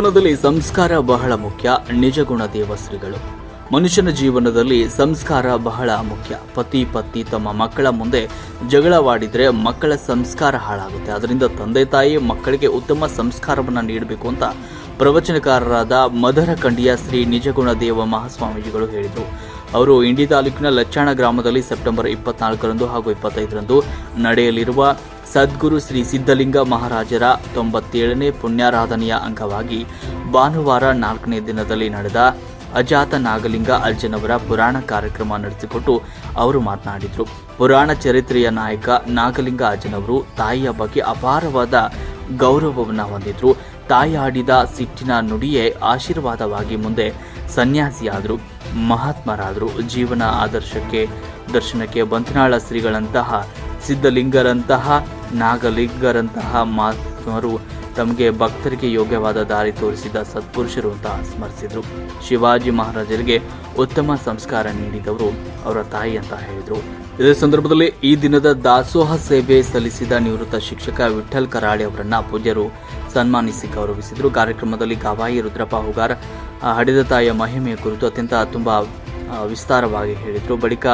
ಜೀವನದಲ್ಲಿ ಸಂಸ್ಕಾರ ಬಹಳ ಮುಖ್ಯ. ನಿಜಗುಣ ದೇವಶ್ರೀಗಳು. ಮನುಷ್ಯನ ಜೀವನದಲ್ಲಿ ಸಂಸ್ಕಾರ ಬಹಳ ಮುಖ್ಯ. ಪತಿ ಪತ್ನಿ ತಮ್ಮ ಮಕ್ಕಳ ಮುಂದೆ ಜಗಳವಾಡಿದರೆ ಮಕ್ಕಳ ಸಂಸ್ಕಾರ ಹಾಳಾಗುತ್ತೆ. ಅದರಿಂದ ತಂದೆ ತಾಯಿ ಮಕ್ಕಳಿಗೆ ಉತ್ತಮ ಸಂಸ್ಕಾರವನ್ನು ನೀಡಬೇಕು ಅಂತ ಪ್ರವಚನಕಾರರಾದ ಮಧರ ಕಂಡಿಯ ಶ್ರೀ ನಿಜಗುಣ ದೇವ ಮಹಾಸ್ವಾಮೀಜಿಗಳು ಹೇಳಿದರು. ಅವರು ಇಂಡಿ ತಾಲೂಕಿನ ಲಚ್ಚಾಣ ಗ್ರಾಮದಲ್ಲಿ ಸೆಪ್ಟೆಂಬರ್ ಇಪ್ಪತ್ನಾಲ್ಕರಂದು ಹಾಗೂ ಇಪ್ಪತ್ತೈದರಂದು ನಡೆಯಲಿರುವ ಸದ್ಗುರು ಶ್ರೀ ಸಿದ್ಧಲಿಂಗ ಮಹಾರಾಜರ ತೊಂಬತ್ತೇಳನೇ ಪುಣ್ಯಾರಾಧನೆಯ ಅಂಗವಾಗಿ ಭಾನುವಾರ ನಾಲ್ಕನೇ ದಿನದಲ್ಲಿ ನಡೆದ ಅಜಾತ ನಾಗಲಿಂಗ ಅಜ್ಜನವರ ಪುರಾಣ ಕಾರ್ಯಕ್ರಮ ನಡೆಸಿಕೊಟ್ಟು ಅವರು ಮಾತನಾಡಿದರು. ಪುರಾಣ ಚರಿತ್ರೆಯ ನಾಯಕ ನಾಗಲಿಂಗ ಅಜ್ಜನವರು ತಾಯಿಯ ಬಗ್ಗೆ ಅಪಾರವಾದ ಗೌರವವನ್ನು ಹೊಂದಿದ್ರು. ತಾಯಿ ಆಡಿದ ಸಿಟ್ಟಿನ ನುಡಿಯೇ ಆಶೀರ್ವಾದವಾಗಿ ಮುಂದೆ ಸನ್ಯಾಸಿಯಾದರು. ಮಹಾತ್ಮರಾದರು. ಜೀವನ ಆದರ್ಶಕ್ಕೆ, ದರ್ಶನಕ್ಕೆ ಬಂತನಾಳ ಶ್ರೀಗಳಂತಹ ಸಿದ್ಧಲಿಂಗರಂತಹ ನಾಗಲಿಂಗರಂತಹ ಮಹಾತ್ಮರು ತಮಗೆ ಭಕ್ತರಿಗೆ ಯೋಗ್ಯವಾದ ದಾರಿ ತೋರಿಸಿದ ಸತ್ಪುರುಷರು ಅಂತ ಸ್ಮರಿಸಿದರು. ಶಿವಾಜಿ ಮಹಾರಾಜರಿಗೆ ಉತ್ತಮ ಸಂಸ್ಕಾರ ನೀಡಿದವರು ಅವರ ತಾಯಿ ಅಂತ ಹೇಳಿದರು. ಇದೇ ಸಂದರ್ಭದಲ್ಲಿ ಈ ದಿನದ ದಾಸೋಹ ಸೇವೆ ಸಲ್ಲಿಸಿದ ನಿವೃತ್ತ ಶಿಕ್ಷಕ ವಿಠಲ್ ಕರಾಳೆ ಅವರನ್ನ ಪೂಜ್ಯರು ಸನ್ಮಾನಿಸಿ ಗೌರವಿಸಿದರು. ಕಾರ್ಯಕ್ರಮದಲ್ಲಿ ಗವಾಯಿ ರುದ್ರಪ್ಪ ಹುಗಾರ್ ಹಡಿದ ತಾಯಿಯ ಮಹಿಮೆಯ ಕುರಿತು ಅತ್ಯಂತ ತುಂಬ ವಿಸ್ತಾರವಾಗಿ ಹೇಳಿದರು. ಬಳಿಕ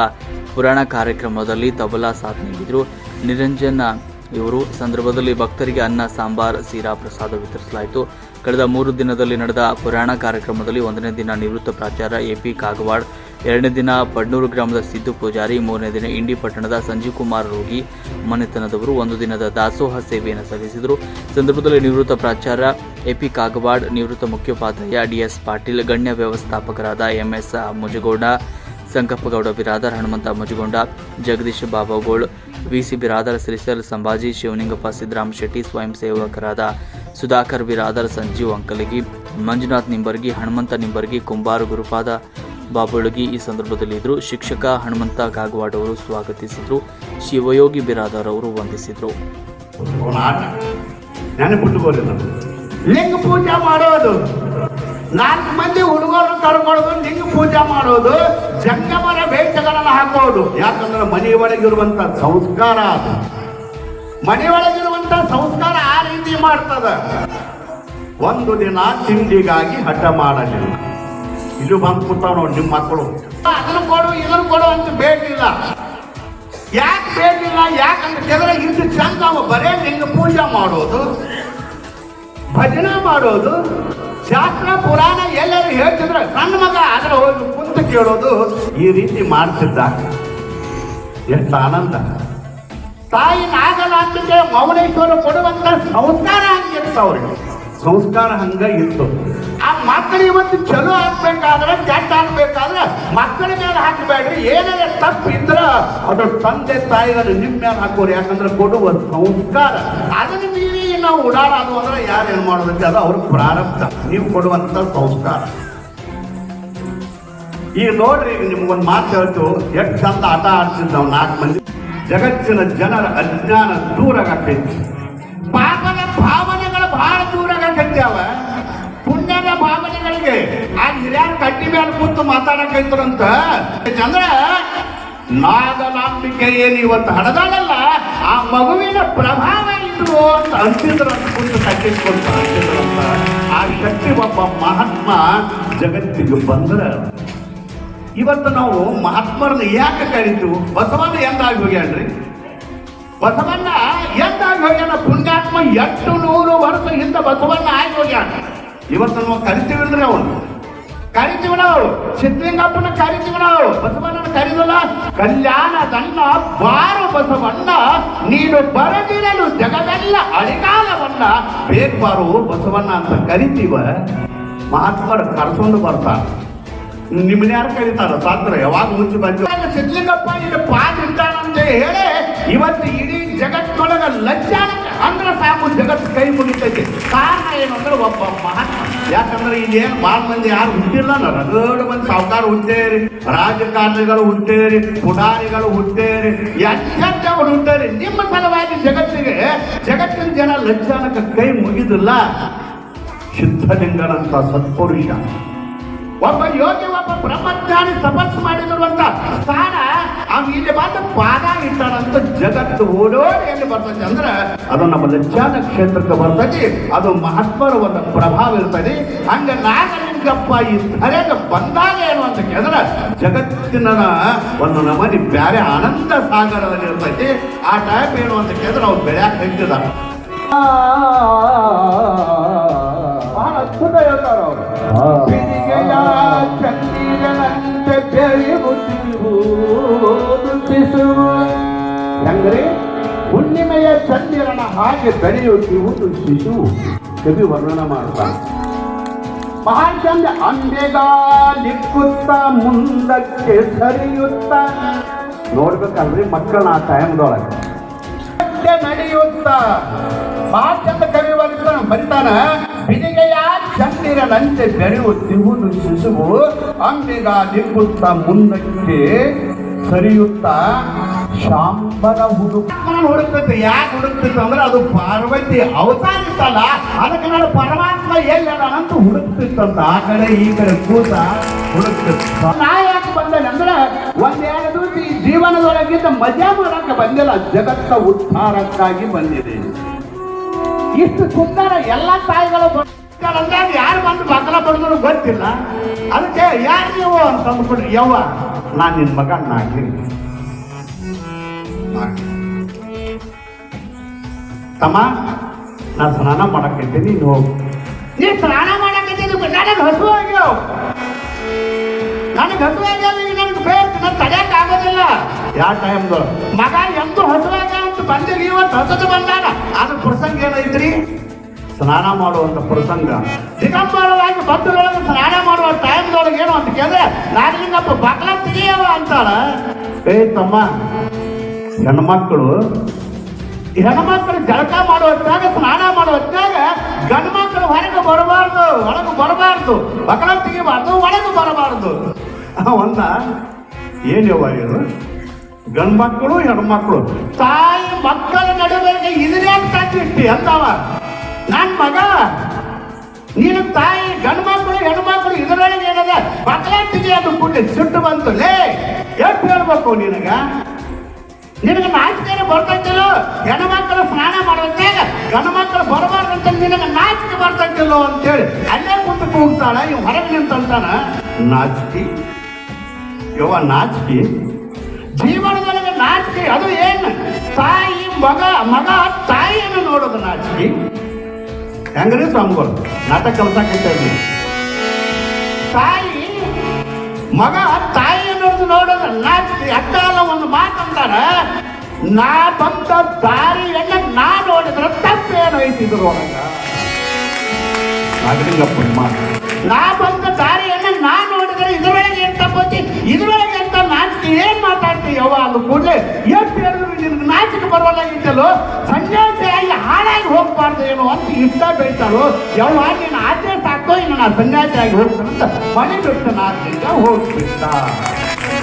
ಪುರಾಣ ಕಾರ್ಯಕ್ರಮದಲ್ಲಿ ತಬಲಾ ಸಾಥ್ ನೀಡಿದರು ನಿರಂಜನ ಇವರು ಸಂದರ್ಭದಲ್ಲಿ ಭಕ್ತರಿಗೆ ಅನ್ನ, ಸಾಂಬಾರ್, ಸೀರಾ, ಪ್ರಸಾದ ವಿತರಿಸಲಾಯಿತು. ಕಳೆದ ಮೂರು ದಿನದಲ್ಲಿ ನಡೆದ ಪುರಾಣ ಕಾರ್ಯಕ್ರಮದಲ್ಲಿ ಒಂದನೇ ದಿನ ನಿವೃತ್ತ ಪ್ರಾಚಾರ್ಯ ಎ ಪಿ ಕಾಗವಾಡ್, ಎರಡನೇ ದಿನ ಪಡ್ನೂರು ಗ್ರಾಮದ ಸಿದ್ದು ಪೂಜಾರಿ, ಮೂರನೇ ದಿನ ಇಂಡಿ ಪಟ್ಟಣದ ಸಂಜೀವ್ ಕುಮಾರ್ ರೋಗಿ ಮನೆತನದವರು ಒಂದು ದಿನದ ದಾಸೋಹ ಸೇವೆಯನ್ನು ಸಲ್ಲಿಸಿದರು. ಸಂದರ್ಭದಲ್ಲಿ ನಿವೃತ್ತ ಪ್ರಾಚಾರ್ಯ ಎ ಪಿ ಕಾಗವಾಡ್, ನಿವೃತ್ತ ಮುಖ್ಯೋಪಾಧ್ಯಾಯ ಡಿಎಸ್ ಪಾಟೀಲ್, ಗಣ್ಯ ವ್ಯವಸ್ಥಾಪಕರಾದ ಎಂಎಸ್ ಮುಜಗೋಡ ಸಂಕಪ್ಪಗೌಡ ಬಿರಾದರ್, ಹನುಮಂತ ಮುಜಗೊಂಡ, ಜಗದೀಶ್ ಬಾಬಾಗೋಳ್, ವಿಸಿ ಬಿರಾದರ್ ಶ್ರೀಸಲ್ ಸಂಭಾಜಿ ಶಿವಲಿಂಗಪ್ಪ ಸಿದ್ದರಾಮ ಶೆಟ್ಟಿ, ಸ್ವಯಂ ಸೇವಕರಾದ ಸುಧಾಕರ್ ಬಿರಾದರ್, ಸಂಜೀವ್ ಅಂಕಲಗಿ, ಮಂಜುನಾಥ್ ನಿಂಬರ್ಗಿ, ಹನುಮಂತ ನಿಂಬರ್ಗಿ, ಕುಂಬಾರ ಗುರುಪಾದ ಬಾಬುಳಗಿ ಈ ಸಂದರ್ಭದಲ್ಲಿ ಇದ್ದರು ಶಿಕ್ಷಕ ಹನುಮಂತ ಗಾಗವಾಡ್ ಅವರು ಸ್ವಾಗತಿಸಿದ್ರು. ಶಿವಯೋಗಿ ಬಿರಾದರ್ ಅವರು ವಂದಿಸಿದ್ರು. ಪೂಜೆ ಮಾಡೋದು. ನಾಲ್ಕು ಮಂದಿ ಹುಡುಗರು ಕರ್ಕೊಳ್ಳೋದು ನಿಂಗೆ ಪೂಜೆ ಮಾಡೋದು ಜಂಗಮರ ಬೇಟೆಗಳನ್ನು ಹಾಕೋದು. ಯಾಕಂದ್ರೆ ಮನೆ ಒಳಗಿರುವಂತ ಸಂಸ್ಕಾರ ಅದು. ಮನೆ ಒಳಗಿರುವಂತ ಸಂಸ್ಕಾರ ಆ ರೀತಿ ಮಾಡ್ತದ. ಒಂದು ದಿನ ತಿಂಡಿಗಾಗಿ ಹಠ ಮಾಡಲಿಲ್ಲ ಇದು ಬಂದು ಕೂತಾವ ನೋಡಿ ನಿಮ್ಮ ಮಕ್ಕಳು. ಅದನ್ನು ಕೊಡು, ಇದನ್ನು ಕೊಡು ಅಂತ ಬೇಕಿಲ್ಲ. ಯಾಕೆ ಬೇಕಿಲ್ಲ, ಯಾಕಂದ್ರೆ ಕೆಲವರ ಇಷ್ಟು ಚಂದ ಬರೇ ನಿಂಗೆ ಪೂಜೆ ಮಾಡೋದು, ಭಜನೆ ಮಾಡೋದು. ಶಾಸ್ತ್ರ ಪುರಾಣ ಎಲ್ಲರೂ ಹೇಳ್ತಿದ್ರೆ ಸಣ್ಣ ಮಗ ಆದ್ರೆ ಹೋಗಿ ಕುಂತು ಕೇಳೋದು ಈ ರೀತಿ ಮಾಡ್ತಿದ್ದ. ಎಷ್ಟು ಆನಂದ. ತಾಯಿ ನಾಗಲಾಂಬಿಕೆ ಮೌನೇಶ್ವರ ಕೊಡುವಂತ ಸಂಸ್ಕಾರ ಹಂಗಿರ್ತಾವ್ರಿ ಸಂಸ್ಕಾರ ಹಂಗ ಇತ್ತು. ಆ ಮಕ್ಕಳು ಇವತ್ತು ಚಲೋ ಆಗ್ಬೇಕಾದ್ರೆ ಕೆಟ್ಟ ಆಗ್ಬೇಕಾದ್ರೆ ಮಕ್ಕಳ ಮೇಲೆ ಹಾಕಬೇಡ್ರಿ. ಏನೇ ತಪ್ಪು ಇದ್ರ ಅದು ತಂದೆ ತಾಯಿಗಳು ನಿಮ್ಮ ಮೇಲೆ ಹಾಕೋರಿ. ಯಾಕಂದ್ರೆ ಕೊಡುವ ಸಂಸ್ಕಾರ. ಅದನ್ನ ನಾವು ಓಡಾಡೋದು ಅಂದ್ರೆ ಯಾರು ಏನು ಮಾಡೋದಕ್ಕೆ ಅದು ಅವ್ರ ಪ್ರಾರಬ್ಧ. ನೀವು ಕೊಡುವಂತ ಸಂಸ್ಕಾರ. ಈಗ ನೋಡ್ರಿ, ನಿಮ್ಗೊಂದು ಮಾತು ಹೇಳ್ತು. ಎಷ್ಟು ಚಂದ ಆಟ ಆಡ್ತಿದ್ ನಾವು ನಾಲ್ಕು ಮಂದಿ. ಜಗತ್ತಿನ ಜನರ ಅಜ್ಞಾನ ದೂರ ದೂರಾಗತ್ತೈತಿ ಪಾಪದ ಭಾವನೆಗಳು ಬಹಳ ದೂರಾಗತ್ತೈತ್ಯಾವ ಪುಣ್ಯದ ಭಾವನೆಗಳಿಗೆ. ಆ ಹಿರಿಯರು ಕಟ್ಟಿ ಮೇಲೆ ಕೂತು ಮಾತಾಡಕೈತ್ರಂತ ಚಂದ್ರ ನಾಗಲಾಂಬಿಕೆ ಏನು ಇವತ್ತು ಹಡದಾಳಲ್ಲ ಆ ಮಗುವಿನ ಪ್ರಭಾವ ಇದು ಅಂತ ಅಂತಿದ್ರು ಅಂತ ತಗ್ಗಿಸ್ಕೊಂಡು ಅಂತಿದ್ರಂತ ಆ ಶಕ್ತಿ ಒಬ್ಬ ಮಹಾತ್ಮ ಜಗತ್ತಿಗೆ ಬಂದ್ರೆ. ಇವತ್ತು ನಾವು ಮಹಾತ್ಮರನ್ನ ಯಾಕೆ ಕರಿತು? ಬಸವಣ್ಣ ಎಂದಾಗಿ ಹೋಗ್ಯಾಳ್ರಿ ಬಸವಣ್ಣ ಎಂದಾಗಿ ಹೋಗ್ಯಾನ ಪುಣ್ಯಾತ್ಮ ಎಂಟು ನೂರು ವರ್ಷ ಹಿಂದೆ ಬಸವಣ್ಣ ಆಗಿ ಹೋಗ್ಯಾನ ಇವತ್ತು ನಾವು ಕರಿತೀವಿಲ್ರಿ ಅವನು. ಕರಿತೀವಿ ನಾವು ಸಿದ್ಧಲಿಂಗಪ್ಪನ ನಾವು ಬಸವಣ್ಣನ ಕರೀದಲ್ಲ. ಕಲ್ಯಾಣದನ್ನ ಬಾರು ಬಸವಣ್ಣ. ನೀನು ಬರದಿರಲು ಜಗವೆಲ್ಲ ಅಳಿಗಾಲವನ್ನ ಬೇರ್ಬಾರು ಬಸವಣ್ಣ ಅಂತ ಕರಿತೀವ. ಮಹಾತ್ಮರು ಕರ್ಕೊಂಡು ಬರ್ತಾರ. ನಿಮ್ಮನ್ನ ಯಾರು ಕರೀತಾರ? ಸಾತ್ರ ಯಾವಾಗ ಮುಂಚೆ ಬಂದು ಸಿದ್ಧಲಿಂಗಪ್ಪ ಇಲ್ಲಿ ಪಾದಿದ್ದಾನಂತ ಹೇಳಿ, ಇವತ್ತು ಇಡೀ ಜಗತ್ತೊಳಗ ಲಜ್ಜಾನ ಅಂದ್ರೆ ಸಾಕು ಜಗತ್ತು ಕೈ ಮುಗಿತೈತಿ. ಕಾರಣ ಏನು ಅಂದ್ರೆ ಒಬ್ಬ ಮಹಾತ್ಮ. ಯಾಕಂದ್ರೆ ಇಲ್ಲೇನು ಭಾಳ ಮಂದಿ ಯಾರು ಹುಟ್ಟಿಲ್ಲ ರಗಡ ಮಂದಿ ಸಾವುಕಾರ ಹುಟ್ಟೇರಿ, ರಾಜಕಾರಣಿಗಳು ಹುಟ್ಟೇರಿ ಪುಡಾರಿಗಳು ಹುಟ್ಟೇರಿ ಎಂತೆಂಥವ್ರು ಹುಟ್ಟೇರಿ. ನಿಮ್ಮ ಸಲುವಾಗಿ ಜಗತ್ತಿಗೆ, ಜಗತ್ತಿನ ಜನ ಲಕ್ಷಣಕ್ಕೆ ಕೈ ಮುಗಿದಿಲ್ಲ. ಸಿದ್ಧಲಿಂಗನಂತ ಸತ್ಪುರುಷ. ಒಬ್ಬ ಯೋಗಿ, ಒಬ್ಬ ಬ್ರಹ್ಮಜ್ಞಾನಿ ತಪಸ್ಸು ಮಾಡಿರುವಂತ ಸ್ಥಾನ ಅವ್ ಇಲ್ಲಿ ಬಂದು ಪಾದ ಇಟ್ಟಾನಂತ ಜಗತ್ತು ಓಡೋಡಿ ಎಲ್ಲಿ ಬರ್ತೈತಿ ಅಂದ್ರೆ ಅದು ನಮ್ಮ ಲಜ್ಜಾನ ಕ್ಷೇತ್ರಕ್ಕೆ ಬರ್ತೈತಿ. ಅದು ಮಹಾತ್ಮರ ಒಂದು ಪ್ರಭಾವ ಇರ್ತದೆ ಹಂಗ ನಾಗಲಿಂಗಪ್ಪ ಈ ಧರೆಗೆ ಬಂದಾಗ ಏನು ಅಂತ ಕೇಳಿದ್ರೆ ಜಗತ್ತಿನ ಒಂದು ನಮನಿ ಬ್ಯಾರೆ ಆನಂದ ಸಾಗರದಲ್ಲಿ ಇರ್ತೈತಿ. ಆ ಟೈಪ್ ಏನು ಅಂತ ಕೇಳಿದ್ರೆ ಅವ್ರು ಬೆಳೆಯಕ್ಕೆ ಹೆಂಗಿದ ಚಂದಿರನ ಹಾಗೆ ಬೆಳೆಯುತ್ತಿರುವುದು ಶಿಶು ಕವಿ ವರ್ಣನ ಮಾಡ್ತಾನೆ ಮಹಾಚಂದ ಚಂದ ಅಂಬೆಗಾಲಿಕ್ಕುತ್ತ ಮುಂದಕ್ಕೆ ಸರಿಯುತ್ತ. ನೋಡ್ಬೇಕಲ್ರಿ ಮಕ್ಕಳನ್ನ ಆ ಟೈಮ್ದೊಳಗೆ. ನಡೆಯುತ್ತ. ಮಹಾಚಂದ ಚಂದ ಕವಿ ವರ್ಣ ಬರಿತಾನ, ಬಿದಿಗೆಯ ಚಂದಿರನಂತೆ ಬೆಳೆಯುತ್ತಿರುವುದು ಶಿಶುವು ಅಂಬೆಗಾಲಿಕ್ಕುತ್ತ ಮುಂದಕ್ಕೆ ಸರಿಯುತ್ತ. ಶಾಂಬರ ಹುಡುಕ ಹುಡುಕ್ತೈತೆ ಯಾಕೆ ಹುಡುಕ್ತೈತೆ ಅಂದ್ರೆ ಅದು ಪಾರ್ವತಿ ಅವತಾರ ಇತ್ತಲ್ಲ? ಅದಕ್ಕೆ ನಾನು ಪರಮಾತ್ಮ ಎಲ್ಲ ಅಂತ. ಹುಡುಕ್ತಿತ್ತಂತ ಆ ಕಡೆ, ಈ ಕಡೆ ಕೂತ ಹುಡುಕ್ತಿತ್ತು. ನಾ ಯಾಕೆ ಬಂದೇನೆ ಅಂದ್ರೆ ದಿವಸ ಈ ಜೀವನದೊಳಗಿಂದ ಮಜಾ ಮಾಡಕ್ಕೆ ಬಂದಿಲ್ಲ. ಜಗತ್ತ ಉದ್ಧಾರಕ್ಕಾಗಿ ಬಂದಿದೆ. ಇಷ್ಟು ಸುಂದರ ಎಲ್ಲ ತಾಯಿಗಳು ಅಂದ್ರೆ ಯಾರು ಬಂದು ಮಕ್ಕಳ ಪಡೆದ್ರು ಗೊತ್ತಿಲ್ಲ. ಅದಕ್ಕೆ ಯಾರು ನೀವು ಅಂತ ಅಂದ್ಬಿಟ್ರಿ ಯವ್ವ, ನಾನು ನಿನ್ನ ಮಗ ನಾಗಿರಿ ತಮ್ಮ ನಾ ಸ್ನಾನ ಮಾಡಕ್ಕಿದ್ದೀನಿ ನೀನು ಹೋಗು. ನೀ ಸ್ನಾನ ಮಾಡಕ್ಕಿದ್ದೀನಿ ನನಗೆ ಹಸು ಆಗ್ಯಾವ ನನಗೆ ಹಸು ಆಗ್ಯಾವ ಈಗ ನನಗೆ ಬೇಕು ನಾನು ತಡೆಯಕ್ಕೆ ಆಗೋದಿಲ್ಲ. ಯಾವ ಟೈಮ್ದು ಮಗ ಎಂದು ಹಸು ಆಗ್ಯಾವ ಅಂತ ಬಂದಿಲ್ಲ ಇವತ್ತು ಹಸದು ಬಂದಾಗ ಅದು ಪ್ರಸಂಗ ಏನೈತ್ರಿ? ಸ್ನಾನ ಮಾಡುವಂಥ ಪ್ರಸಂಗ. ದಿಗಂಬರವಾಗಿ ಬಂದರೊಳಗೆ ಸ್ನಾನ ಮಾಡುವ ಟೈಮ್ದೊಳಗೆ ಏನು ಅಂತ ಕೇಳಿದ್ರೆ ನಾಗಲಿಂಗಪ್ಪ ಬಾಗ್ಲ ತೆಗಿಯವ ಅಂತಾಳ. ಏ ತಮ್ಮ ಹೆಣ್ಮಕ್ಕಳು ಹೆಣ್ಮಕ್ಳು ಜಳಕ ಮಾಡೋ ಹೊತ್ತಾಗ ಸ್ನಾನ ಮಾಡೋ ಹೊತ್ತಾಗ ಗಂಡು ಮಕ್ಕಳು ಹೊರಗೆ ಬರಬಾರ್ದು, ಒಳಗೆ ಬರಬಾರ್ದು ಮಕ್ಕಳ ತೆಗಿಬಾರ್ದು ಒಳಗೆ ಬರಬಾರ್ದು. ಒಂದ ಏನು ಇದು? ಗಂಡು ಮಕ್ಕಳು ಹೆಣ್ಮಕ್ಳು ತಾಯಿ ಮಕ್ಕಳ ನಡುವೆ ಇದನ್ನೇ ಕಟ್ಟಿಟ್ಟಿ ಅಂತಾವ ನನ್ ಮಗ, ನೀನು ತಾಯಿ, ಗಂಡು ಮಕ್ಕಳು ಹೆಣ್ಮಕ್ಳು ಇದರೊಳಗೆ ಏನದ? ಮಕ್ಕಳ ತೆಗಿ ಅದು ಬಿಟ್ಟು ಸಿಟ್ಟು ಬಂತು. ಲೇ ಎಷ್ಟು ಹೇಳ್ಬೇಕು ನಿನಗ? ನಿನಗೆ ನಾಚಿಕೆ ಬರ್ತಂತಿಲ್ಲೋ? ಹೆಣ್ಮಕ್ಳು ಸ್ನಾನ ಮಾಡುವಂತೆ ಗಂಡು ಮಕ್ಕಳು ಬರಬಾರ್ದಂತ ನಿನಗೆ ನಾಚಿಕೆ ಅಂತ ಅಂತೇಳಿ ಅಲ್ಲೇ ಕುಂತು ಕೂಗ್ತಾಳ ಇವ್ ಹೊರಗೆ ನಿಂತಂತಾನ ನಾಚಿಕೆ. ಯವ್ವ, ನಾಚಿಕೆ? ಜೀವನದೊಳಗೆ ನಾಚಿಕೆ, ಅದು ಏನು? ತಾಯಿ, ಮಗ ಮಗ, ತಾಯಿಯನ್ನು ನೋಡೋದು ನಾಚಿಕೆ. ಹೆಂಗ್ರಿ ಸ್ವಾಮಿಗಳು? ನಾಟಕ ಕಲ್ಸಾಕೈತಿ ತಾಯಿ, ಮಗ, ತಾಯಿ. ಅನ್ನೋದು ನೋಡೋದು ನಾಚಿಕೆ ಅಕ್ಕಾಲ ಒಂದು ಮಾತಂತಾರ ನಾ ಬಂದ ಎಣ್ಣ ನಾ ನೋಡಿದ್ರೆ ತಪ್ಪೇನು ಐತಿದ್ರು ಒಳಗ ನಾ ಬಂದ ದಾರಿಯನ್ನ ನಾ ನೋಡಿದ್ರೆ ಇದ್ರೊಳಗೆ ಏನ್ ತಪ್ಪತಿ? ಇದ್ರೊಳಗೆ ಅಂತ ನಾಚಿಕೆ ಏನ್ ಮಾತಾಡ್ತಿ ಯವ್ವ ಕೂಡ ಕೂಡಲೇ? ಎಷ್ಟು ಹೇಳಿದ್ರು ನಿನ್ಗೆ ನಾಚಿಕೆ ಬರುವಲ್ಲಾಗಿತ್ತಲ್ಲೋ ಸನ್ಯಾಸಿಯಾಗಿ ಹಾಳಾಗಿ ಹೋಗ್ಬಾರ್ದು ಏನು ಅಂತ ಇಷ್ಟ ಬೈತಾಳು ಯವ್ವ ನೀನು ಆಚೆ ಸಾಕೋ ಇನ್ನು ನಾ ಸನ್ಯಾಸಿಯಾಗಿ ಹೋಗ್ತಾನೆ ಅಂತ ಮನೆ ಬಿಟ್ಟು ನಾಚಿಕ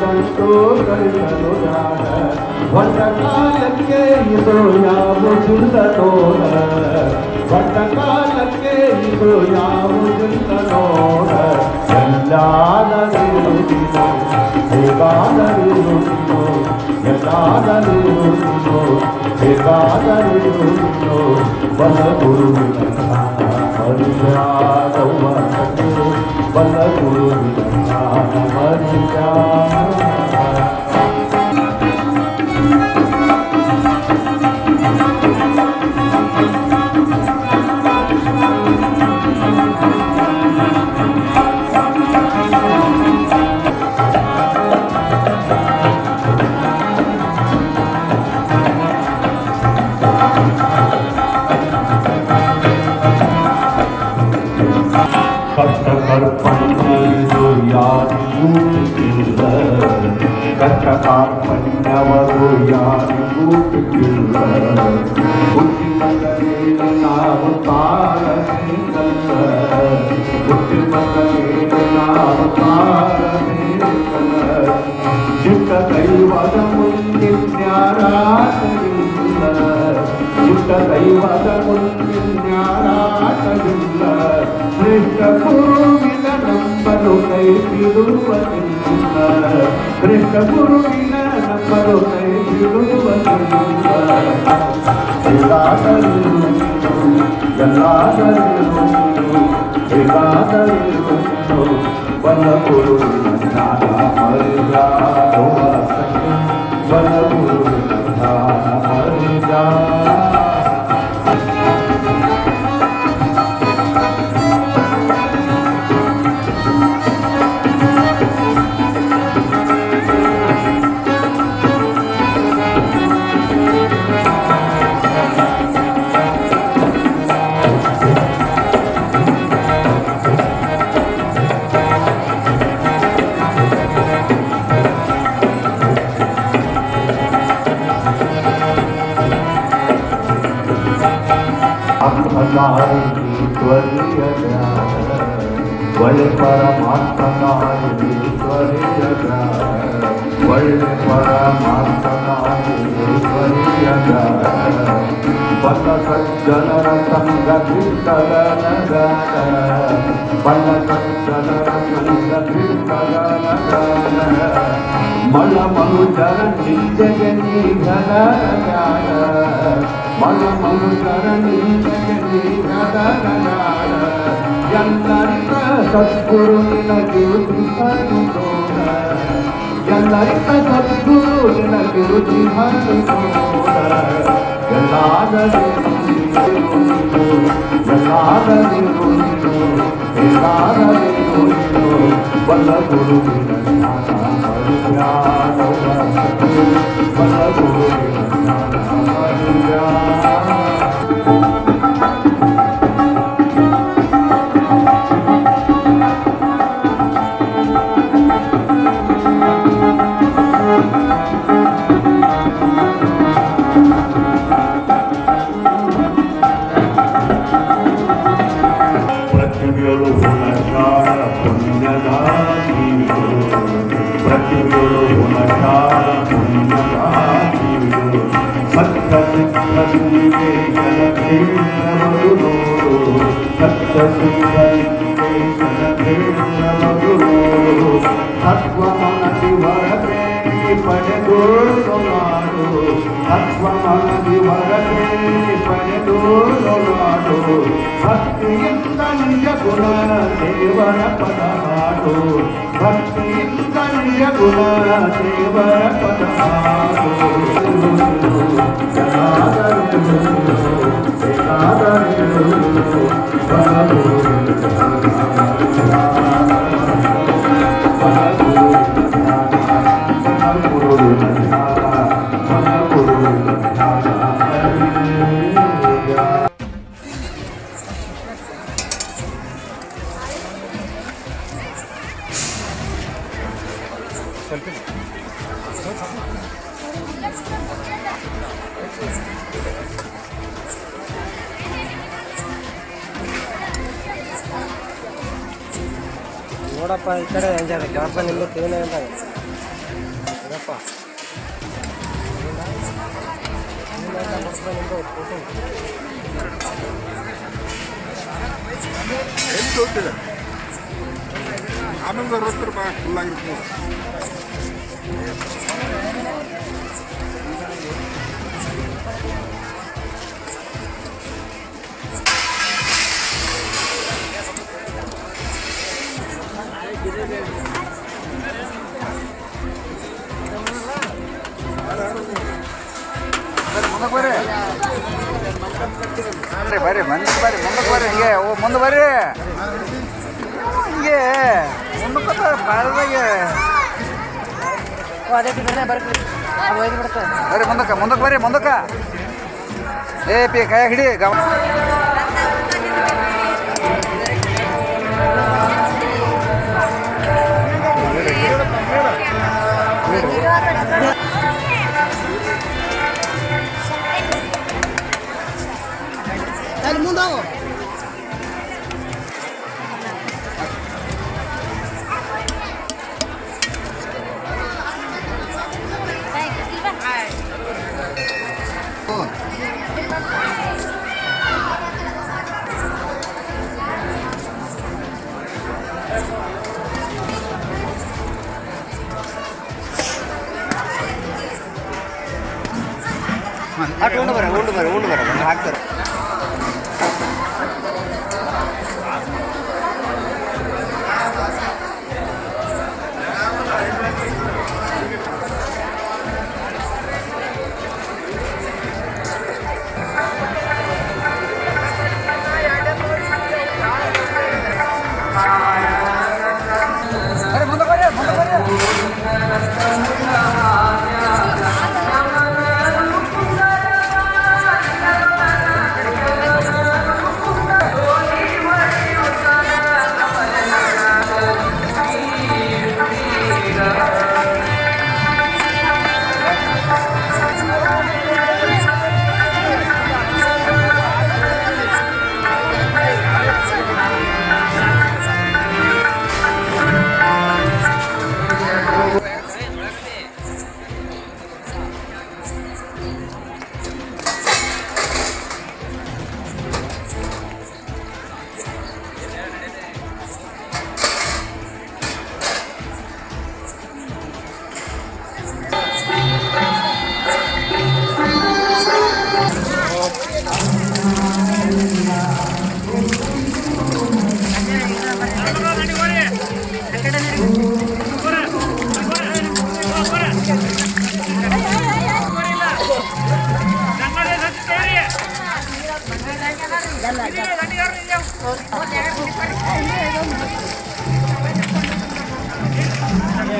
ಗಂಟು ಕಲಿಸಲು ಜ್ಞಾನ ಒಂದ ಕಾಲಕ್ಕೆ ಇದು ಯಾವುದಿಲ್ಲ ತೋರ ಒಂದ ಕಾಲಕ್ಕೆ ಇದು ಯಾವುದಿಲ್ಲ ನೋಡ ಎಲ್ಲಾದರಿರುತ್ತಿನೋ ಹೇಗಾದರಿರುತ್ತಿನೋ ಎಲ್ಲಾದರಿರುತ್ತಿನೋ ಹೇಗಾದರಿರುತ್ತಿನೋ ಬಲ ಗುರುವಿನ ಮರ್ಯಾದವ್ವ बल गुरु मर जा। జ్ఞానాతయుల్ల యుక్త దైవతముజ్ఞానాతయుల్ల శ్రేష్ట గురువిల నంబరుకై తిరువతిల్ల శ్రేష్ట గురువిల నంబరుకై తిరువతిల్ల ఎలాగలిరు మళమలు ధరణి జగని గణ మళమలు ధరణి జగని గణ ఎందరిత సద్గురువిన గురుతి హరితోడ ఎందరిత సద్గురువిన గురుతి హరితోడ ನಿನಗಿರುತಿ ಹನುಕೋಣ ಎಲ್ಲರಿಗ ಸದ್ಗುರು ನಿನಗಿರುತಿ ಹನುಕೋಣ ಎಲ್ಲಾದರಿರು ಎಲ್ಲಾದರಿರು ಎಲ್ಲಾದರಿರು ಬಲ್ಲ ಗುರುವಿನ ಜ್ಞಾನ ಮರುಜ್ಞಾನವ ಬಲ್ಲ ಗುರುವಿನ ಜ್ಞಾನ తత్వమది వరలే పనిలో భక్తి ఇంతన్యకుల దేవర పదహాడు భక్తి ఇంతన్యకుల దేవర పదహాడు జనాదరుడు జనాదరుడు ಬಲಗುರು ನೋಡಪ್ಪ ಈ ಕಡೆ ಎಂಜಾಯ್ ಕೆಲಸ ನಿಮ್ಮದು ಕ್ಲೀನೇ ಅಂತ ಇದಪ್ಪ ಎಲ್ಲಿ ಹೋಗ್ತಿದೆ ಆಮೇಲೆ ರೊಕ್ಕ ಬಾ ಫುಲ್ ಆಗಿರ್ತೀನಿ ಬರ್ರಿ ಬರ್ರಿ ಮಂದಿ ಬರ್ರಿ ಮುಂದಕ್ಕೆ ಬರ್ರಿ ಹಿಂಗೆ ಓ ಮುಂದೆ ಬರ್ರಿ ಹಿಂಗೆ ಮುಂದಕ್ಕೆ ಬಾಳದಾಗೆ ಅದೇ ಬರ್ರಿ ಅದು ಒಯ್ದು ಬಿಡ್ತೇವೆ ಬರ್ರಿ ಮುಂದಕ್ಕೆ ಮುಂದಕ್ಕೆ ಬರ್ರಿ ಮುಂದಕ್ಕೆ ಏ ಪಿ ಕೈ ಹಿಡಿ ಗಮ ಅಲ್ಲಿ ಮುಂದೆ ಉಂಡು ಬರ ಉಂಡು ಬರ ಹಾಕ್ತಾರೆ.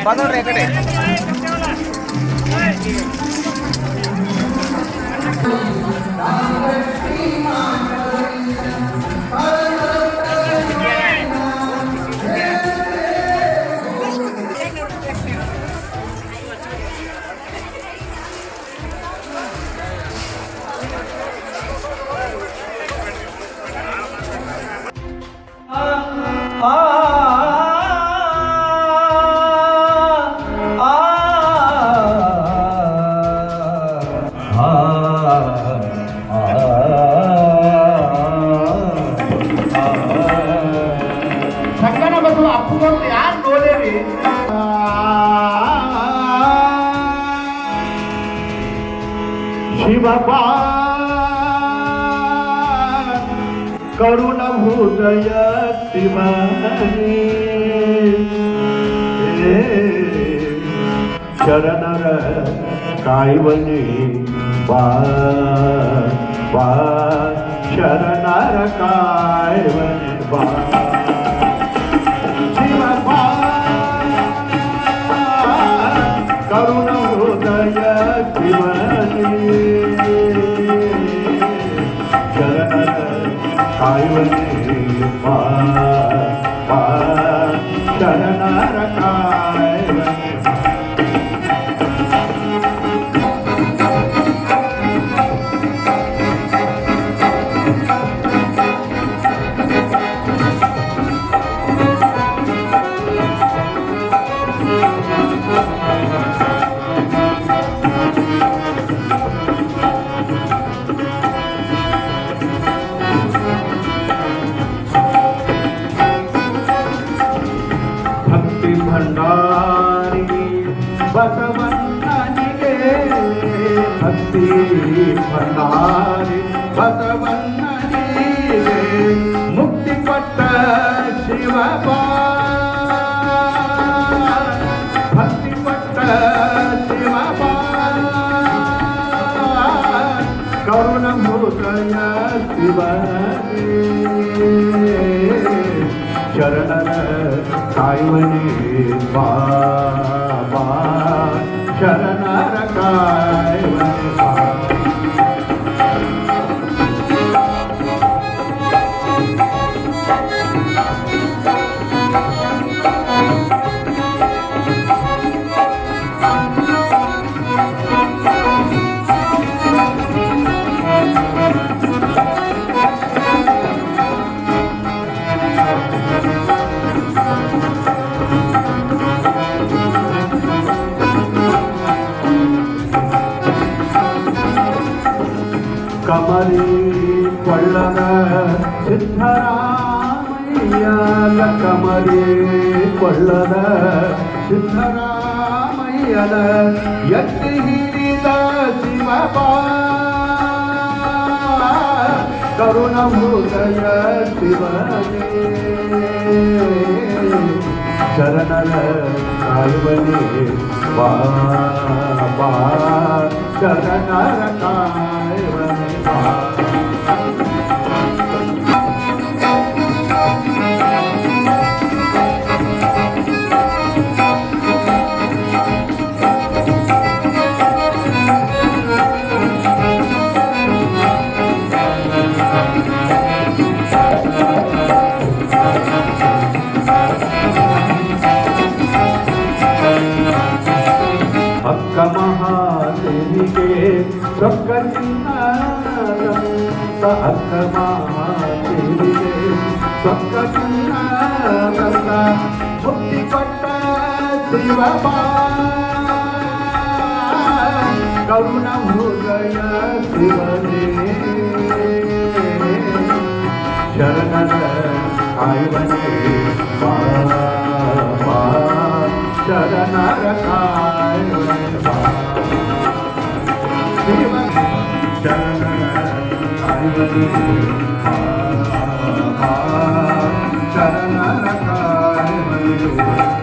ಬಂದ್ರಿ ಆ ಕಡೆ ಸಂಗನ ಶಿವಪ ಕರುಣ ಹೃದಯ ಶಿವನೇ ಶರಣರ ಕಾಯುವನೇ ಬಾ ಬಾ ಶರಣರ ಕಾಯುವನೇ ಬಾ ಶಿವಪ ಕರುಣ ಬಸವಣ್ಣನಿಗೆ ಭಕ್ತಿ ಭಂಡಾರಿ ಬಸವಣ್ಣನಿಗೆ ಮುಕ್ತಿ ಕೊಟ್ಟ ಶಿವಬ ಭಕ್ತಿ ಕೊಟ್ಟ ಶಿವಬ ಕರುಣ ಹೃದಯ ಶಿವನೇ ಶರಣರ ಕಾಯುವನೇ ಬಾ ಬಾ ಕರುಣ ಹೃದಯ ಶಿವನೇ ಶರಣರ ಕಾಯುವನೇ ಬಾ ಬಾ ಶರಣರ ಕಾಯುವನೇ ಸೊಕ್ಕ ಚಿನ್ನದಂತ ಅಕ್ಕ ಮಹಾದೇವಿಗೆ ಸೊಕ್ಕ ಚಿನ್ನದಂತ ಮುಕ್ತಿ ಕೊಟ್ಟ ಶಿವಬ ಕರುಣ ಹೃದಯ ಶಿವನೇ ಬಾ ಬಾ ಶರಣರ ಕಾಯುವನೇ. Thank you.